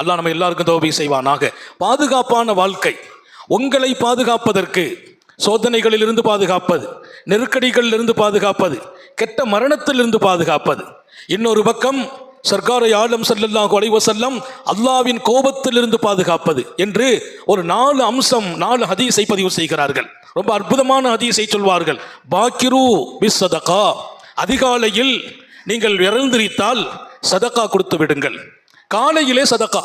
அல்லாஹ் நம்ம எல்லாருக்கும் தோபி செய்வானாக. பாதுகாப்பான வாழ்க்கை. உங்களை பாதுகாப்பதற்கு சோதனைகளிலிருந்து பாதுகாப்பது நெருக்கடிகளிலிருந்து பாதுகாப்பது கெட்ட மரணத்திலிருந்து பாதுகாப்பது. இன்னொரு பக்கம் சர்க்காரை ஆலம் செல்லல்லா அலைஹி செல்லம் அல்லாவின் கோபத்திலிருந்து பாதுகாப்பது என்று ஒரு நாலு அம்சம் நாலு ஹதீஸை பதிவு செய்கிறார்கள். ரொம்ப அற்புதமான ஹதீஸை சொல்வார்கள். பாக்கிரு பிஸ் சதகா. அதிகாலையில் நீங்கள் இறந்திரித்தால் சதகா கொடுத்து விடுங்கள். காலையிலே சதக்கா.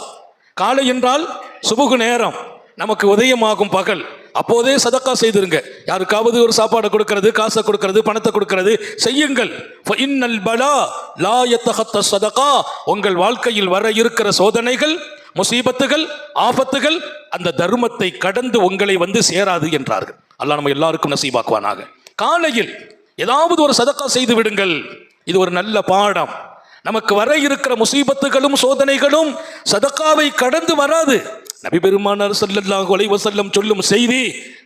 காலை என்றால் சுபுகு நேரம். நமக்கு உதயமாகும் பகல். அப்போதே சதக்கா செய்திருங்க. யாருக்காவது ஒரு சாப்பாடை கொடுக்கிறது காசை கொடுக்கிறது பணத்தை கொடுக்கிறது செய்யுங்கள். ஃபஇன்னல் பலா லா சதகா உங்கள் வாழ்க்கையில் வர இருக்கிற சோதனைகள் முசீபத்துகள் ஆபத்துகள் அந்த தர்மத்தை கடந்து உங்களை வந்து சேராது என்றார்கள். அல்லாஹ் நம்ம எல்லாருக்கும் நசீபாக்குவானாக. காலையில் ஏதாவது ஒரு சதக்கா செய்து விடுங்கள். இது ஒரு நல்ல பாடம். நமக்கு வர இருக்கிற முசீபத்துகளும் சோதனைகளும் சதக்காவை கடந்து வராது. நபி பெருமானார் ஸல்லல்லாஹு அலைஹி சொல்லும் செய்தி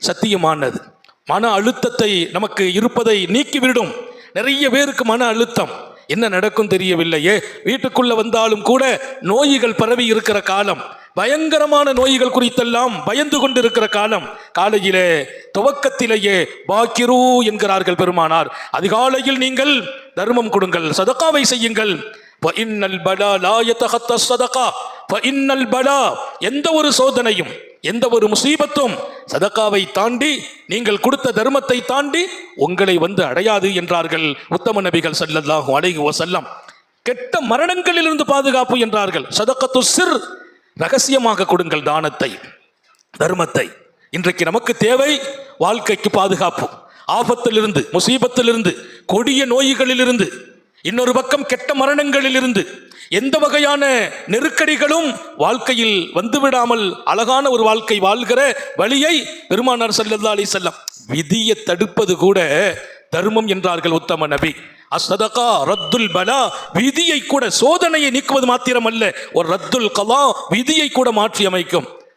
சத்தியமானது. மன அழுத்தத்தை நமக்கு இருப்பதை நீக்கிவிடும். நிறைய பேருக்கு மன அழுத்தம். என்ன நடக்கும் தெரியவில்லையே. வீட்டுக்குள்ள வந்தாலும் கூட நோய்கள் பரவி இருக்கிற காலம். பயங்கரமான நோய்கள் குறித்தெல்லாம் பயந்து கொண்டிருக்கிற காலம் காலையிலே துவக்கத்திலேயே பாக்கிரு என்கிறார்கள் பெருமானார். அதிகாலையில் நீங்கள் தர்மம் கொடுங்கள் சதக்காவை செய்யுங்கள். எந்த ஒரு சோதனையும் எந்த ஒரு முசீபத்தும் சதக்காவை தாண்டி நீங்கள் கொடுத்த தர்மத்தை தாண்டி உங்களை வந்து அடையாது என்றார்கள் உத்தம நபிகள் சல்லல்லாஹு அலைஹி செல்லம் கெட்ட மரணங்களிலிருந்து பாதுகாப்பு என்றார்கள். சதக்கத்து சிர் ரகசியமாக கொடுங்கள் தானத்தை தர்மத்தை. இன்றைக்கு நமக்கு தேவை வாழ்க்கைக்கு பாதுகாப்பு. ஆபத்திலிருந்து முசீபத்திலிருந்து கொடிய நோய்களிலிருந்து இன்னொரு பக்கம் கெட்ட மரணங்களிலிருந்து எந்த வகையான நெருக்கடிகளும் வாழ்க்கையில் வந்துவிடாமல் அழகான ஒரு வாழ்க்கை வாழ்கிற வழியை பெருமானார் ஸல்லல்லாஹு அலி செல்லம் விதியை தடுப்பது கூட தர்மம் என்றார்கள் உத்தம நபி. அசதகா ரத்துல் பலா விதியை கூட சோதனையை நீக்குவது மாத்திரமல்ல. ஒரு ரத்துல் கலா விதியை கூட மாற்றி அமைக்கும்